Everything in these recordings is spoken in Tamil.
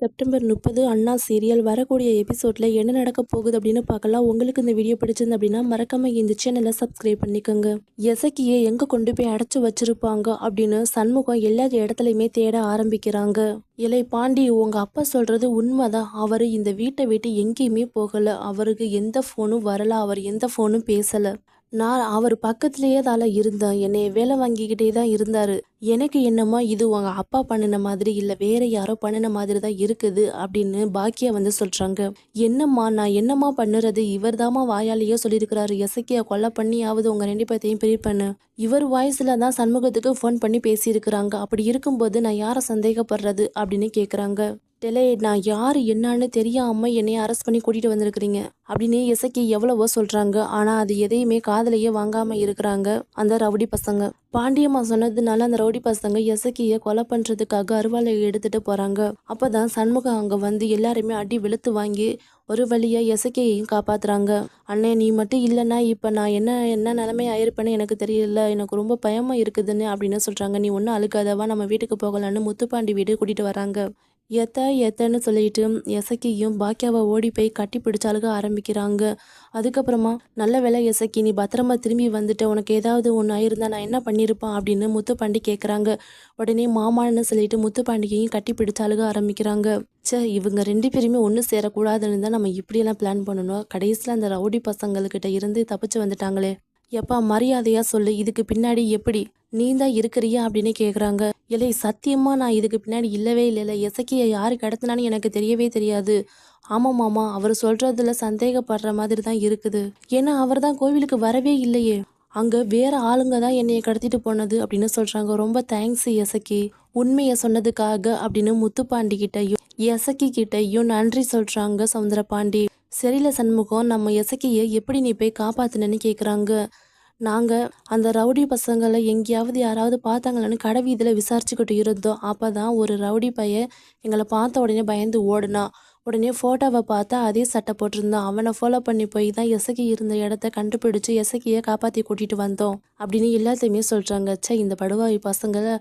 செப்டம்பர் முப்பது அண்ணா சீரியல் வரக்கூடிய எபிசோடில் என்ன நடக்க போகுது அப்படின்னு பார்க்கலாம். உங்களுக்கு இந்த வீடியோ பிடிச்சிருந்து அப்படின்னா மறக்காமல் இந்த சேனலை சப்ஸ்கிரைப் பண்ணிக்கோங்க. எசக்கியை எங்கே கொண்டு போய் அடைச்சி வச்சிருப்பாங்க அப்படின்னு சண்முகம் எல்லா இடத்துலையுமே தேட ஆரம்பிக்கிறாங்க. இலை பாண்டி உங்கள் அப்பா சொல்கிறது உண்மைதான். அவர் இந்த வீட்டை விட்டு எங்கேயுமே போகலை. அவருக்கு எந்த ஃபோனும் வரல. அவர் எந்த ஃபோனும் பேசலை. நான் அவர் பக்கத்துலேயே தால இருந்தேன். என்னை வேலை வாங்கிக்கிட்டே தான் இருந்தார். எனக்கு என்னமோ இது உங்கள் அப்பா பண்ணின மாதிரி இல்லை வேற யாரோ பண்ணின மாதிரி தான் இருக்குது அப்படின்னு பாக்கியா வந்து சொல்கிறாங்க என்னம்மா நான் என்னம்மா பண்ணுறது? இவர் தாம்மா வாயாலேயே சொல்லியிருக்கிறாரு. எசக்கியா கொலை பண்ணியாவது உங்கள் ரெண்டு பேர்த்தையும் பிரி பண்ணு. இவர் வாய்ஸில் தான் சண்முகத்துக்கு ஃபோன் பண்ணி பேசியிருக்கிறாங்க. அப்படி இருக்கும்போது நான் யாரை சந்தேகப்படுறது அப்படின்னு கேட்குறாங்க டெலே நான் யார் என்னன்னு தெரியாமல் என்னை அரெஸ்ட் பண்ணி கூட்டிகிட்டு வந்திருக்கிறீங்க? அப்படின்னு இசைக்கு எவ்வளவோ சொல்கிறாங்க ஆனால் அது எதையுமே காதலையே வாங்காமல் இருக்கிறாங்க அந்த ரவுடி பசங்க. பாண்டியம்மா சொன்னதுனால அந்த ரவுடி பசங்க இசக்கியை கொலை பண்ணுறதுக்காக அருவாலை போகிறாங்க அப்போ தான் சண்முகம் அங்கே வந்து எல்லாருமே அடி வெளுத்து வாங்கி ஒரு வழியாக இசக்கியையும் காப்பாற்றுறாங்க அண்ணே நீ மட்டும் இல்லைன்னா இப்போ நான் என்ன என்ன நிலைமை ஆயிருப்பேன்னு எனக்கு தெரியல. எனக்கு ரொம்ப பயமாக இருக்குதுன்னு அப்படின்னு சொல்கிறாங்க நீ ஒன்றும் அழுக்காதவா நம்ம வீட்டுக்கு போகலான்னு முத்துப்பாண்டி வீடு கூட்டிகிட்டு வராங்க. எத்த எத்தன்னு சொல்லிட்டு எசக்கியும் பாக்கியாவை ஓடி போய் கட்டி பிடிச்சாலுக ஆரம்பிக்கிறாங்க. அதுக்கப்புறமா நல்ல வேலை எசக்கி நீ பத்திரமா திரும்பி வந்துட்ட உனக்கு ஏதாவது ஒன்று ஆயிருந்தா நான் என்ன பண்ணியிருப்பேன் அப்படின்னு முத்துப்பாண்டி கேட்குறாங்க உடனே மாமான்னு சொல்லிட்டு முத்துப்பாண்டியையும் கட்டி பிடிச்சாலுக ஆரம்பிக்கிறாங்க. ச்சே இவங்க ரெண்டு பேருமே ஒன்று சேரக்கூடாதுன்னு தான் நம்ம இப்படியெல்லாம் பிளான் பண்ணணும். கடைசியில் அந்த ரவுடி பசங்கள்கிட்ட இருந்து தப்பிச்சு வந்துட்டாங்களே. எப்பா மரியாதையா சொல்லு இதுக்கு பின்னாடி எப்படி? நீ தான் இருக்கிறியா அப்படின்னு கேட்குறாங்க இல்லை சத்தியமா நான் இதுக்கு பின்னாடி இல்லவே இல்லைல்ல எசக்கியை யாரு கடத்தினான்னு எனக்கு தெரியவே தெரியாது. ஆமாம் மாமா அவர் சொல்றதுல சந்தேகப்படுற மாதிரி தான் இருக்குது. ஏன்னா அவர் தான் கோவிலுக்கு வரவே இல்லையே. அங்கே வேற ஆளுங்க தான் என்னைய கடத்திட்டு போனது அப்படின்னு சொல்றாங்க. ரொம்ப தேங்க்ஸ் எசக்கி. உண்மையை சொன்னதுக்காக அப்படின்னு முத்துப்பாண்டி கிட்டையும் எசக்கி கிட்டையும் நன்றி சொல்றாங்க சவுந்தரபாண்டி. சரியில்ல சண்முகம் நம்ம எசக்கியை எப்படி நீ போய் காப்பாத்துனன்னு கேட்குறாங்க நாங்கள் அந்த ரவுடி பசங்களை எங்கேயாவது யாராவது பார்த்தாங்களான்னு கடை வீதியில் விசாரிச்சுக்கிட்டு இருந்தோம். அப்போ தான் ஒரு ரவுடி பையன் எங்களை பார்த்த உடனே பயந்து ஓடுனான் உடனே ஃபோட்டோவை பார்த்தா அதே சட்டை போட்டிருந்தான். அவனை ஃபாலோ பண்ணி போய் தான் எசக்கி இருந்த இடத்த கண்டுபிடிச்சு எசக்கியை காப்பாற்றி கூட்டிகிட்டு வந்தோம் அப்படின்னு எல்லாத்தையுமே சொல்கிறாங்க ச்சே இந்த படுவாய் பசங்களை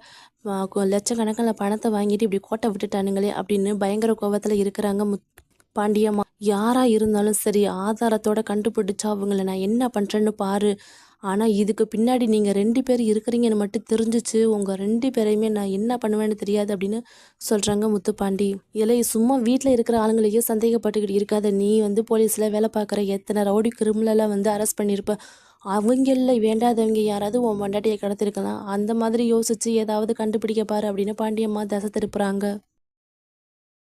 ஆ, லட்சக்கணக்கில் பணத்தை வாங்கிட்டு இப்படி கோட்டை விட்டுட்டானுங்களே அப்படின்னு பயங்கர கோவத்தில் இருக்கிறாங்க முத் பாண்டியம்மா யாரா இருந்தாலும் சரி ஆதாரத்தோட கண்டுபிடிச்சா அவங்கள நான் என்ன பண்றேன்னு பாரு. ஆனா இதுக்கு பின்னாடி நீங்க ரெண்டு பேர் இருக்கிறீங்கன்னு மட்டும் தெரிஞ்சுச்சு உங்க ரெண்டு பேரையுமே நான் என்ன பண்ணுவேன்னு தெரியாது அப்படின்னு சொல்றாங்க முத்துப்பாண்டி. இல்லை சும்மா வீட்டில் இருக்கிற ஆளுங்களையே சந்தேகப்பட்டுக்கிட்டு இருக்காத நீ வந்து போலீஸ்ல வேலை பார்க்குற எத்தனை ரவுடி கிரிமினலை வந்து அரெஸ்ட் பண்ணியிருப்ப. அவங்கள வேண்டாதவங்க யாராவது உன் மண்டாட்டியை கடத்திருக்கலாம். அந்த மாதிரி யோசிச்சு ஏதாவது கண்டுபிடிக்க பாரு அப்படின்னு பாண்டியம்மா தசை திருப்புறாங்க.